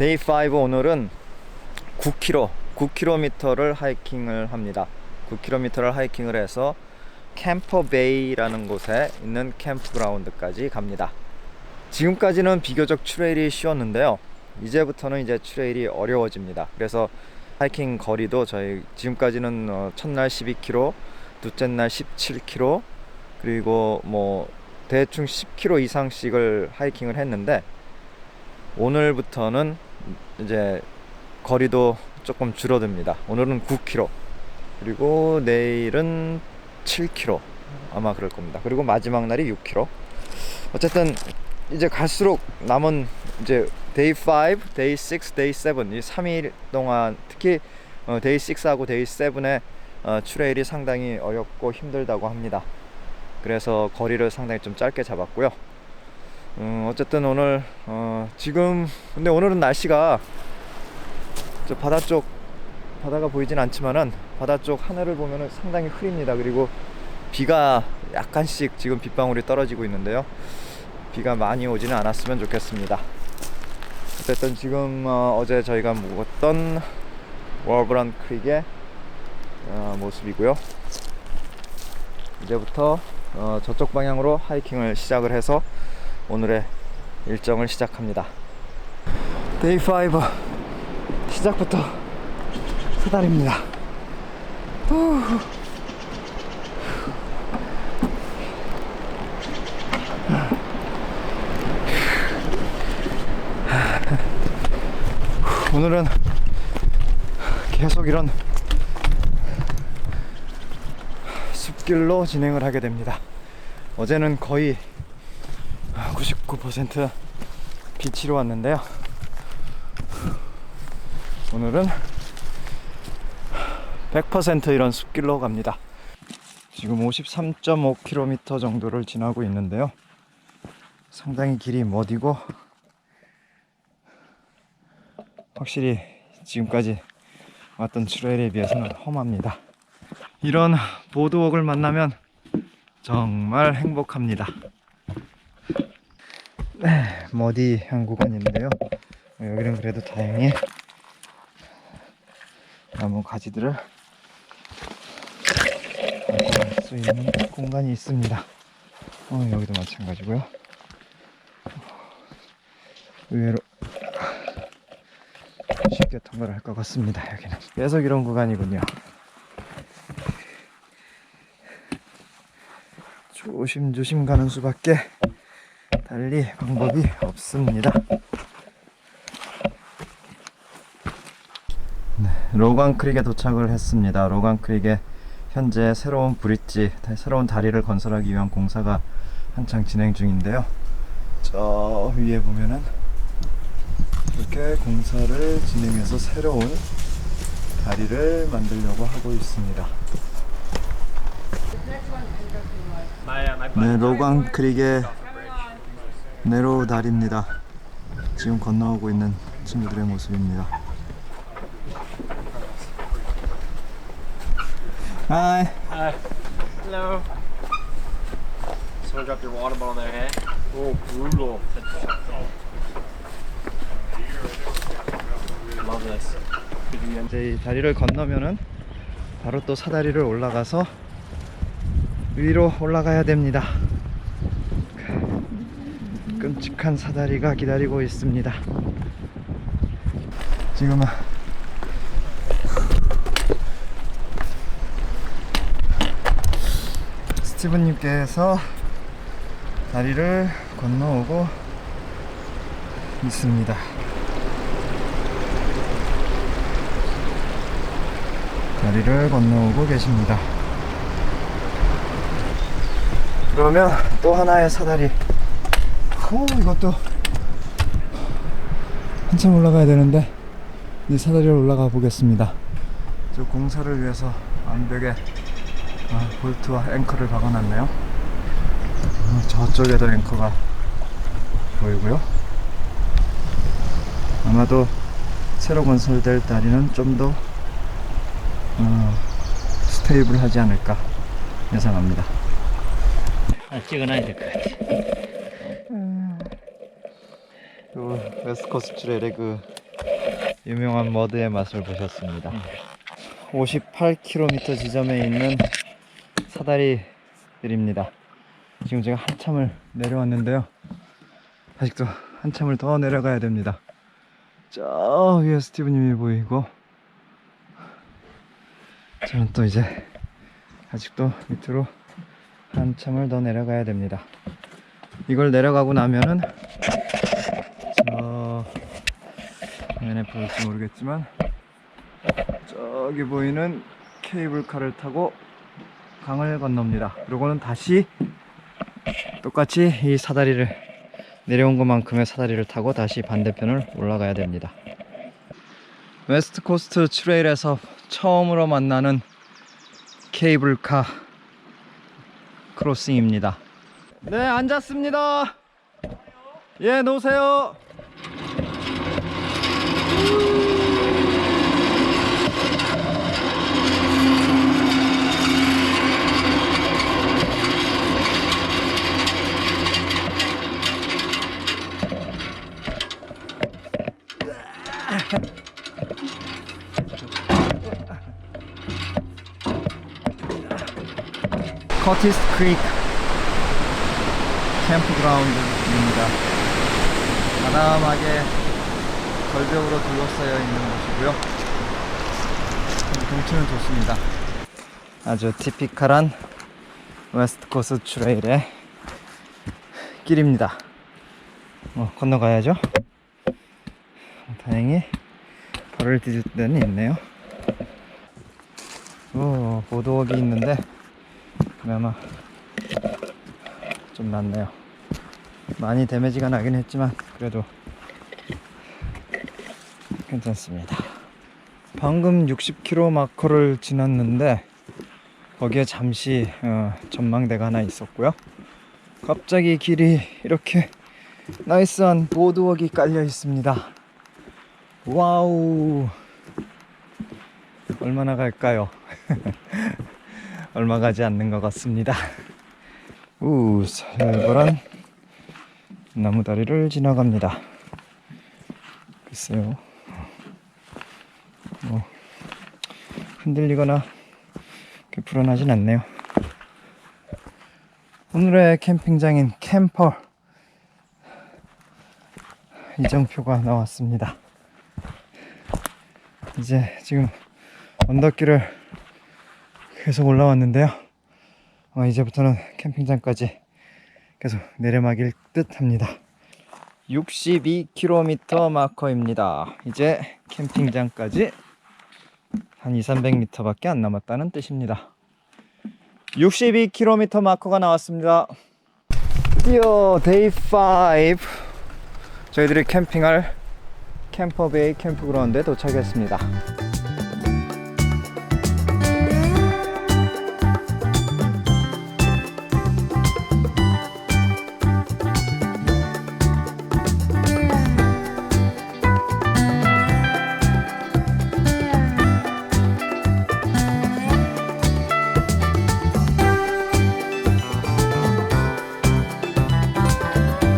데이 5 오늘은 9km, 9km를 하이킹을 합니다. 9km를 하이킹을 해서 캠퍼 베이라는 곳에 있는 캠프그라운드까지 갑니다. 지금까지는 비교적 트레일이 쉬웠는데요. 이제부터는 이제 트레일이 어려워집니다. 그래서 하이킹 거리도 저희 지금까지는 어, 첫날 12km, 둘째 날 17km, 그리고 뭐 대충 10km 이상씩을 하이킹을 했는데 오늘부터는 이제 거리도 조금 줄어듭니다. 오늘은 9km 그리고 내일은 7km 아마 그럴 겁니다. 그리고 마지막 날이 6km. 어쨌든 이제 갈수록 남은 이제 데이 5, 데이 6, 데이 7, 이 3일 동안 특히 어, 데이 6하고 데이 7의 어, 트레일이 상당히 어렵고 힘들다고 합니다. 그래서 거리를 상당히 좀 짧게 잡았고요. 음, 어쨌든 오늘 어, 지금 근데 오늘은 날씨가 저 바다 쪽 바다가 보이진 않지만은 바다 쪽 하늘을 보면은 상당히 흐립니다. 그리고 비가 약간씩 지금 빗방울이 떨어지고 있는데요. 비가 많이 오지는 않았으면 좋겠습니다. 어쨌든 지금 어, 제 저희가 묵었던 월브란 크릭의 어, 모습이고요. 이제부터 어, 저쪽 방향으로 하이킹을 시작을 해서 오늘의 일정을 시작합니다. 데이 5 시작부터 수달입니다. 오늘은 계속 이런 숲길로 진행을 하게 됩니다. 어제는 거의 99% 비치로 왔는데요. 오늘은 100% 이런 숲길로 갑니다. 지금 53.5km 정도를 지나고 있는데요. 상당히 길이 머디고 확실히 지금까지 왔던 트레일에 비해서는 험합니다. 이런 보드웍을 만나면 정말 행복합니다. 네, 머디한 구간인데요. 여기는 그래도 다행히 나무 가지들을 할 수 있는 공간이 있습니다. 어, 여기도 마찬가지고요. 의외로 쉽게 통과를 할 것 같습니다. 여기는 계속 이런 구간이군요. 조심조심 가는 수밖에 달리 방법이 없습니다. 네, 로간 크릭에 도착을 했습니다. 로간 크릭에 현재 새로운 브릿지, 새로운 다리를 건설하기 위한 공사가 한창 진행 중인데요. 저 위에 보면은 이렇게 공사를 진행해서 새로운 다리를 만들려고 하고 있습니다. 네, 로강 크릭의 네로우 다리입니다. 지금 건너오고 있는 친구들의 모습입니다. Hi. Uh, hello. Someone dropped your water bottle there, hey? Oh, brutal. Love this. 이제 이 다리를 건너면은 바로 또 사다리를 올라가서 위로 올라가야 됩니다. 끔찍한 사다리가 기다리고 있습니다. 지금은 스티븐님께서 다리를 건너오고 있습니다. 다리를 건너오고 계십니다. 그러면 또 하나의 사다리. 오, 이것도 한참 올라가야 되는데 이 사다리를 올라가 보겠습니다. 저 공사를 위해서 암벽에 아, 볼트와 앵커를 박아놨네요. 어, 저쪽에도 앵커가 보이고요. 아마도 새로 건설될 다리는 좀더 어, 스테이블 하지 않을까 예상합니다. 아, 찍어놔야 될 것 같아. 요 웨스트코스트 트레일의 그 유명한 머드의 맛을 보셨습니다. 58km 지점에 있는 사다리들입니다. 지금 제가 한참을 내려왔는데요. 아직도 한참을 더 내려가야 됩니다. 저 위에 스티브님이 보이고 저는 또 이제 아직도 밑으로 한참을 더 내려가야 됩니다. 이걸 내려가고 나면은 저 화면에 보일지 모르겠지만 저기 보이는 케이블카를 타고 강을 건넙니다. 그리고는 다시 똑같이 이 사다리를 내려온 것만큼의 사다리를 타고 다시 반대편을 올라가야 됩니다. 웨스트 코스트 트레일에서 처음으로 만나는 케이블카 크로싱입니다. 네, 앉았습니다. 예, 놓으세요. 커티스 크릭 캠프그라운드입니다. 아담하게 절벽으로 둘러싸여 있는 곳이고요. 경치는 좋습니다. 아주 티피컬한 웨스트 코스 트레일의 길입니다. 어, 건너가야죠. 다행히 발을 디딜 데는 있네요. 오, 보드워크 있는데 그나마 좀 낫네요. 많이 데미지가 나긴 했지만 그래도 괜찮습니다. 방금 60km 마커를 지났는데 거기에 잠시 어, 전망대가 하나 있었고요. 갑자기 길이 이렇게 나이스한 보드워크 깔려 있습니다. 와우. 얼마나 갈까요? 얼마 가지 않는 것 같습니다. 우, 살벌한 나무다리를 지나갑니다. 글쎄요. 뭐, 흔들리거나 불안하진 않네요. 오늘의 캠핑장인 캠퍼 이정표가 나왔습니다. 이제 지금 언덕길을 계속 올라왔는데요. 어, 이제부터는 캠핑장까지 계속 내리막일 듯 합니다. 62km 마커입니다. 이제 캠핑장까지 한 2, 300m 밖에 안 남았다는 뜻입니다. 62km 마커가 나왔습니다. 드디어 데이 5 저희들이 캠핑할 캠퍼베이 캠프그라운드에 도착했습니다. Bye.